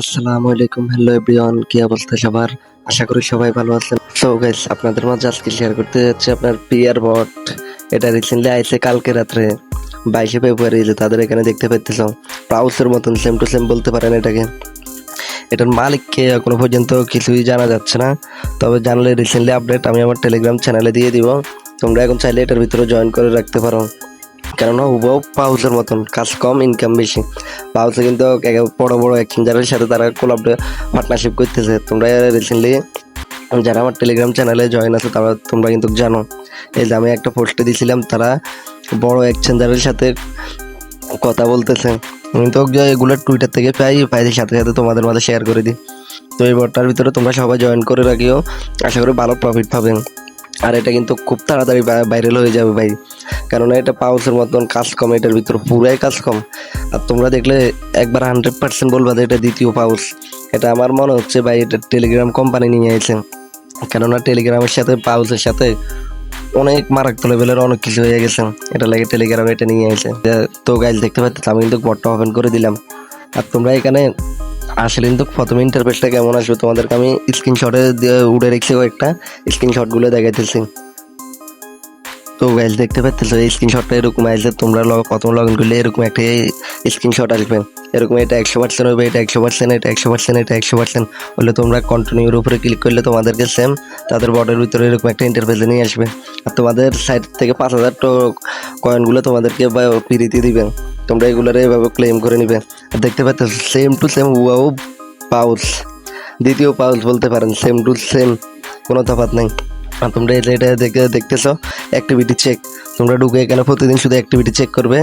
আসসালামু আলাইকুম, hello everyone, কি অবস্থা সবার? আশা করি সবাই ভালো আছেন। সো গাইস আপনাদের মাঝে আজকে শেয়ার করতে যাচ্ছি আপনার পিয়ার বট এটা রিসেন্টলি আইছে কালকে রাত্রে, বাইশে ফেব্রুয়ারি যে তাদের এখানে দেখতে পাচ্ছিস পাউসের মতন সেম টু সেম বলতে পারেন এটাকে। এটার মালিককে এখনও পর্যন্ত কিছুই জানা যাচ্ছে না। তবে জানলে রিসেন্টলি আপডেট আমি আমার টেলিগ্রাম চ্যানেলে দিয়ে দিব। তোমরা এখন চাইলে এটার ভিতরে জয়েন করে রাখতে পারো। কেননা হুবহু পাউসের মতন কাজ কম ইনকাম বেশি। পাউসে কিন্তু বড় বড় এক্সচেঞ্জারের সাথে তারা কোলাব পার্টনারশিপ করতেছে। তোমরা রিসেন্টলি যারা আমার টেলিগ্রাম চ্যানেলে জয়েন আছে, তারা তোমরা কিন্তু জানো। এই যে আমি একটা পোস্টে দিয়েছিলাম তারা বড় এক্সচেঞ্জারের সাথে কথা বলতেছে। আমি তো এগুলো টুইটার থেকে পাই পাই সাথে সাথে তোমাদের মাঝে শেয়ার করে দিই। তো এই বটটার ভিতরে তোমরা সবাই জয়েন করে রাখিও। আশা করি ভালো প্রফিট পাবেন আর এটা কিন্তু খুব তাড়াতাড়ি ভাইরাল হয়ে যাবে ভাই। কেননা এটা পাউসের মতন কাজ কম, এটার ভিতরে পুরাই কাজ কম। আর তোমরা দেখলে একবার হান্ড্রেড পার্সেন্ট বলবা যে এটা দ্বিতীয় পাউস এটা আমার মনে হচ্ছে ভাই এটা টেলিগ্রাম কোম্পানি নিয়ে এসেছে কেননা টেলিগ্রামের সাথে পাউসের সাথে অনেক মারাত্মক লেভেলের অনেক কিছু হয়ে গেছে। এটা লাগে টেলিগ্রাম এটা নিয়ে এসে তো গাইজ দেখতে পাচ্ছি আমি কিন্তু বটটা ওপেন করে দিলাম। আর তোমরা এখানে আসলে কিন্তু প্রথমে ইন্টারফেসটা কেমন আসবে তোমাদেরকে আমি স্ক্রিনশটে উড়ে রেখেছি কয়েকটা। স্ক্রিনশটগুলো দেখাইতেছি তো গাইজ দেখতে পাচ্ছ এই স্ক্রিনশটটা এরকম আসবে, তোমরা লগ- প্রথম লগ ইন করলে এরকম একটা স্ক্রিনশট আসবে। এরকম এটা একশো পার্সেন্ট হবে, এটা একশো পার্সেন্ট এটা একশো পার্সেন্ট এটা একশো পার্সেন্ট হলে তোমরা কন্টিনিউর উপরে ক্লিক করলে তোমাদেরকে সেম তাদের বর্ডের ভিতরে এরকম একটা ইন্টারফেসে নিয়ে আসবে। আর তোমাদের সাইড থেকে পাঁচ হাজার কয়েনগুলো তোমাদেরকে ফ্রিতে দিবে। তোমরা এগুলোর এভাবে ক্লেম করে নিবে। আর দেখতে পাচ্ছ সেম টু সেম ওয়াও পাউস দ্বিতীয় পাউস বলতে পারেন সেম টু সেম কোনো তফাৎ নেই। তোমরা যে এটা দেখে দেখতেছো অ্যাক্টিভিটি চেক তোমরা ঢুকে এখানে প্রতিদিন শুধু অ্যাক্টিভিটি চেক করবে।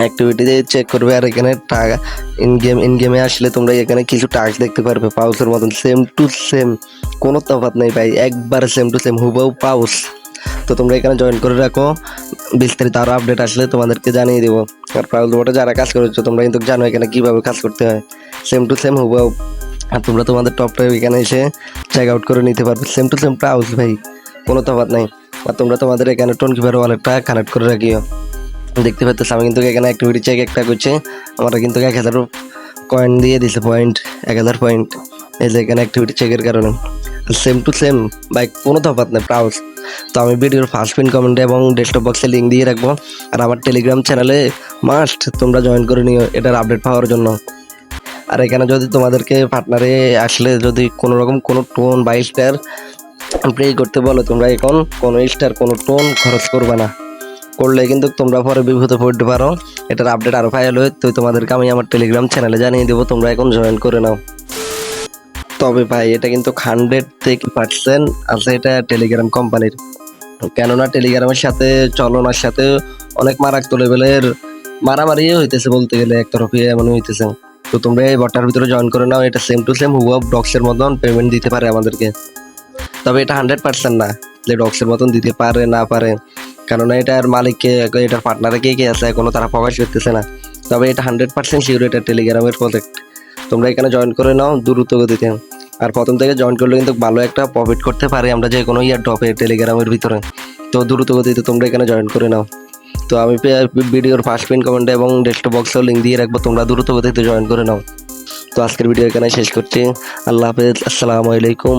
অ্যাক্টিভিটি চেক করবে আর এখানে টাকা ইন গেম ইন গেমে আসলে তোমরা এখানে কিছু টাস্ক দেখতে পারবে পাউসের মতন। সেম টু সেম কোনো তফাৎ নেই ভাই, একবার সেম টু সেম হুবাউ পাউস তো তোমরা এখানে জয়েন করে রাখো। বিস্তারিত আরও আপডেট আসলে তোমাদেরকে জানিয়ে দেবো। আর পাউস বোর্ডে যারা কাজ করেছ, তোমরা কিন্তু জানো এখানে কীভাবে কাজ করতে হয়। সেম টু সেম হুবাউ আর তোমরা তোমাদের টপ টপটা এখানে এসে চেক আউট করে নিতে পারবে। সেম টু সেম পাউস ভাই, কোনো তফাৎ নাই। আর তোমরা তোমাদের এখানে টোন কিপার ওয়ালেটটা কানেক্ট করে রাখিও। দেখতে পাচ্ছ আমি কিন্তু এখানে অ্যাক্টিভিটি চেক একটা করছে। আমরা কিন্তু এক হাজার কয়েন দিয়ে দিছে পয়েন্ট এক হাজার পয়েন্ট এই যে এখানে অ্যাক্টিভিটি চেকের কারণে। সেম টু সেম বাইক কোনো তফাৎ নেই প্রাউস তো আমি ভিডিওর ফার্স্ট পিন কমেন্টে এবং ডেস্কটপ বক্সে লিঙ্ক দিয়ে রাখব। আর আমার টেলিগ্রাম চ্যানেলে মাস্ট তোমরা জয়েন করে নিও, এটার আপডেট পাওয়ার জন্য। আর এখানে যদি তোমাদেরকে পার্টনারে আসলে যদি কোনো রকম কোনো টোন বা স্টার প্লে করতে বলো, তোমরা এখন কোনো স্টার কোনো টোন খরচ করবে না। করলে কিন্তু তোমরা পরে বিপদে পড়তে পারো, এটার আপডেট আরও ফাইল হয়ে। তো তোমাদেরকে আমি আমার টেলিগ্রাম চ্যানেলে জানিয়ে দেবো, তোমরা এখন জয়েন করে নাও। তবে ভাই, এটা কিন্তু হান্ড্রেড থেকে পার্সেন্ট আছে এটা টেলিগ্রাম কোম্পানির কেননা টেলিগ্রামের সাথে, চলনার সাথে অনেক মারাত্মক লেভেলের মারামারি হইতেছে বলতে গেলে একতরফি এমন হইতেছে। তো তোমরা এই বটার ভিতরে জয়েন করে নাও, এটা সেম টু সেম হুয়া ডক্সের মতন পেমেন্ট দিতে পারে আমাদেরকে। তবে এটা হান্ড্রেড পার্সেন্ট না, যে ডক্সের মতন দিতে পারে, না পারে। কেননা এটার মালিককে, এটার পার্টনারে কে কে আছে, এখনও তারা প্রকাশ করতেছে না। তবে এটা হান্ড্রেড পার্সেন্ট শিওর এটা টেলিগ্রামের প্রজেক্ট তোমরা এখানে জয়েন করে নাও, দ্রুত গতিতে। আর প্রথম থেকে জয়েন করলে কিন্তু ভালো একটা প্রফিট করতে পারে আমরা যে কোনো ইয়ার ড্রপে টেলিগ্রামের ভিতরে। তো দ্রুত গতিতে তোমরা এখানে জয়েন করে নাও। তো আমি ভিডিওর ফার্স্ট পিন কমেন্টে এবং ডেস্কটপ বক্সেও লিঙ্ক দিয়ে রাখব, তোমরা দ্রুত গতিতে জয়েন করে নাও। তো আজকের ভিডিও এখানে শেষ করছি। আল্লাহ হাফেজ, আসসালামু আলাইকুম।